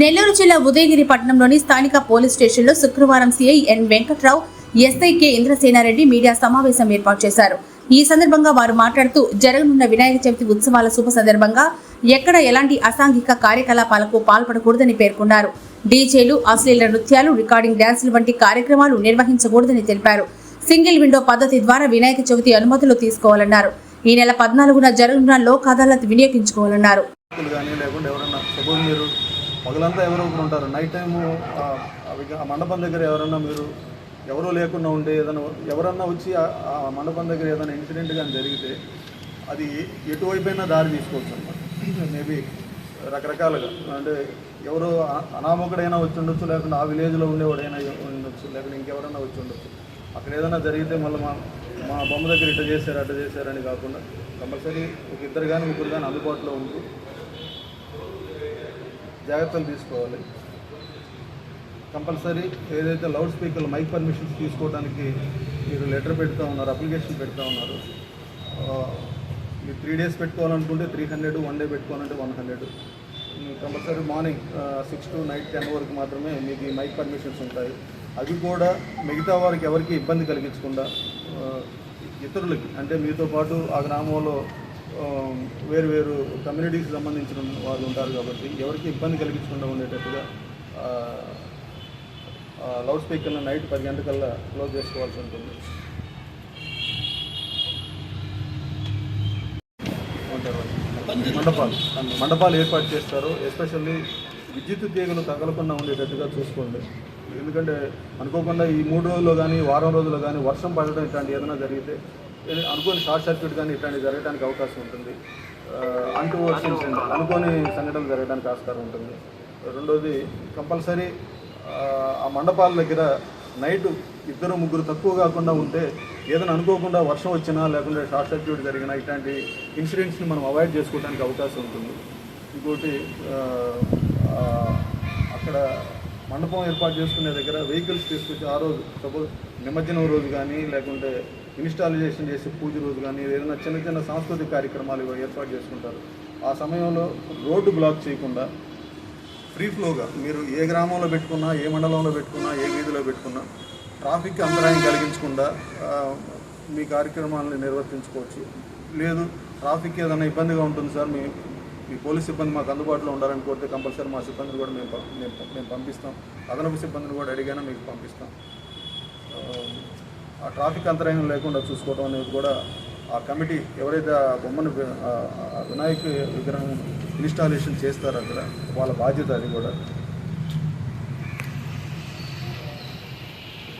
నెల్లూరు జిల్లా ఉదయగిరి పట్టణంలోని స్థానిక పోలీస్ స్టేషన్లో శుక్రవారం CI N Venkatrao SI K Indrasenareddy media సమావేశం ఏర్పాటు చేశారు. ఈ సందర్భంగా వారు మాట్లాడుతూ జరగనున్న వినాయక చవితి ఉత్సవాల శుభ సందర్భంగా ఎక్కడ ఎలాంటి అసాంఘిక కార్యకలాపాలకు పాల్పడకూడదని పేర్కొన్నారు. డీజేలు అశ్లీల నృత్యాలు రికార్డింగ్ డ్యాన్సులు వంటి కార్యక్రమాలు నిర్వహించకూడదని తెలిపారు. సింగిల్ విండో పద్ధతి ద్వారా వినాయక చవితి అనుమతులు తీసుకోవాలన్నారు. ఈ నెల పద్నాలుగున జరగనున్న లోక్ అదాలత్ వినియోగించుకోవాలన్నారు. పగలంతా ఎవరో ఒకరు ఉంటారు. నైట్ టైము ఆ, మండపం దగ్గర ఎవరన్నా మీరు ఎవరూ లేకుండా ఉండే ఏదైనా ఎవరన్నా వచ్చి ఆ మండపం దగ్గర ఏదైనా ఇన్సిడెంట్ కానీ జరిగితే అది ఎటువైపైనా దారి తీసుకోవచ్చు అనమాట మేబీ రకరకాలుగా. అంటే ఎవరో అనామకుడైనా వచ్చి ఉండొచ్చు లేకుంటే ఆ విలేజ్లో ఉండేవాడైనా ఉండొచ్చు లేకుంటే ఇంకెవరైనా వచ్చి ఉండొచ్చు. అక్కడ ఏదైనా జరిగితే మళ్ళీ మా మా బొమ్మ దగ్గర ఇట్ట చేశారు అట్ట చేశారని కాకుండా కంపల్సరీ ఒక ఇద్దరు కానీ ముగ్గురు కానీ అందుబాటులో ఉంటూ జాగ్రత్తలు తీసుకోవాలి. కంపల్సరీ ఏదైతే లౌడ్ స్పీకర్ మైక్ పర్మిషన్స్ తీసుకోవడానికి మీరు లెటర్ పెడతా ఉన్నారు అప్లికేషన్ పెడతా ఉన్నారు మీరు త్రీ డేస్ పెట్టుకోవాలనుకుంటే త్రీ హండ్రెడ్ వన్ డే పెట్టుకోవాలంటే one hundred. Compulsory morning six to night ten వరకు మాత్రమే మీకు ఈ మైక్ పర్మిషన్స్ ఉంటాయి. అవి కూడా మిగతా వారికి ఎవరికి ఇబ్బంది కలిగించకుండా ఇతరులకి అంటే మీతో పాటు ఆ గ్రామంలో వేరు వేరు కమ్యూనిటీకి సంబంధించిన వాళ్ళు ఉంటారు కాబట్టి ఎవరికి ఇబ్బంది కలిగించకుండా ఉండేటట్టుగా లౌడ్ స్పీకర్లను నైట్ పది గంటకల్లా క్లోజ్ చేసుకోవాల్సి ఉంటుంది. మండపాలు మండపాలు ఏర్పాటు చేస్తారు. ఎస్పెషల్లీ విద్యుత్ తీగలు తగలకుండా ఉండేటట్టుగా చూసుకోండి. ఎందుకంటే అనుకోకుండా ఈ మూడు రోజుల్లో కానీ వారం రోజుల్లో కానీ వర్షం పడడం ఇట్లాంటి ఏదైనా జరిగితే అనుకోని షార్ట్ సర్క్యూట్ కానీ ఇట్లాంటివి జరగడానికి అవకాశం ఉంటుంది. అంటూ అనుకోని సంఘటనలు జరగడానికి ఆస్కారం ఉంటుంది. రెండోది కంపల్సరీ ఆ మండపాల దగ్గర నైట్ ఇద్దరు ముగ్గురు తక్కువ కాకుండా ఉంటే ఏదైనా అనుకోకుండా వర్షం వచ్చినా లేకుంటే షార్ట్ సర్క్యూట్ జరిగినా ఇట్లాంటి ఇన్సిడెంట్స్ని మనం అవాయిడ్ చేసుకోవడానికి అవకాశం ఉంటుంది. ఇంకోటి అక్కడ మండపం ఏర్పాటు చేసుకునే దగ్గర వెహికల్స్ తీసుకొచ్చి ఆ రోజు సపోజ్ నిమజ్జనం రోజు కానీ లేకుంటే ఇన్స్టాలేషన్ చేసి పూజ రోజు కానీ ఏదైనా చిన్న చిన్న సాంస్కృతిక కార్యక్రమాలు ఏర్పాటు చేసుకుంటారు. ఆ సమయంలో రోడ్డు బ్లాక్ చేయకుండా ఫ్రీ ఫ్లోగా మీరు ఏ గ్రామంలో పెట్టుకున్నా ఏ మండలంలో పెట్టుకున్నా ఏ వీధిలో పెట్టుకున్నా ట్రాఫిక్ అంతరాయం కలిగించకుండా మీ కార్యక్రమాలను నిర్వర్తించుకోవచ్చు. లేదు ట్రాఫిక్ ఏదైనా ఇబ్బందిగా ఉంటుంది సార్ మీ మీ పోలీస్ సిబ్బంది మాకు అందుబాటులో ఉండాలని కోరితే కంపల్సరీ మా సిబ్బందిని కూడా మేము మేము మేము పంపిస్తాం. అదనపు సిబ్బందిని కూడా అడిగానే మీకు పంపిస్తాం. ట్రాఫిక్ అంతరాయం లేకుండా చూసుకోవడం అనేది కూడా ఆ కమిటీ ఎవరైతే ఆ బొమ్మను వినాయక విగ్రహం ఇన్స్టాలేషన్ చేస్తారో అక్కడ వాళ్ళ బాధ్యత అది కూడా.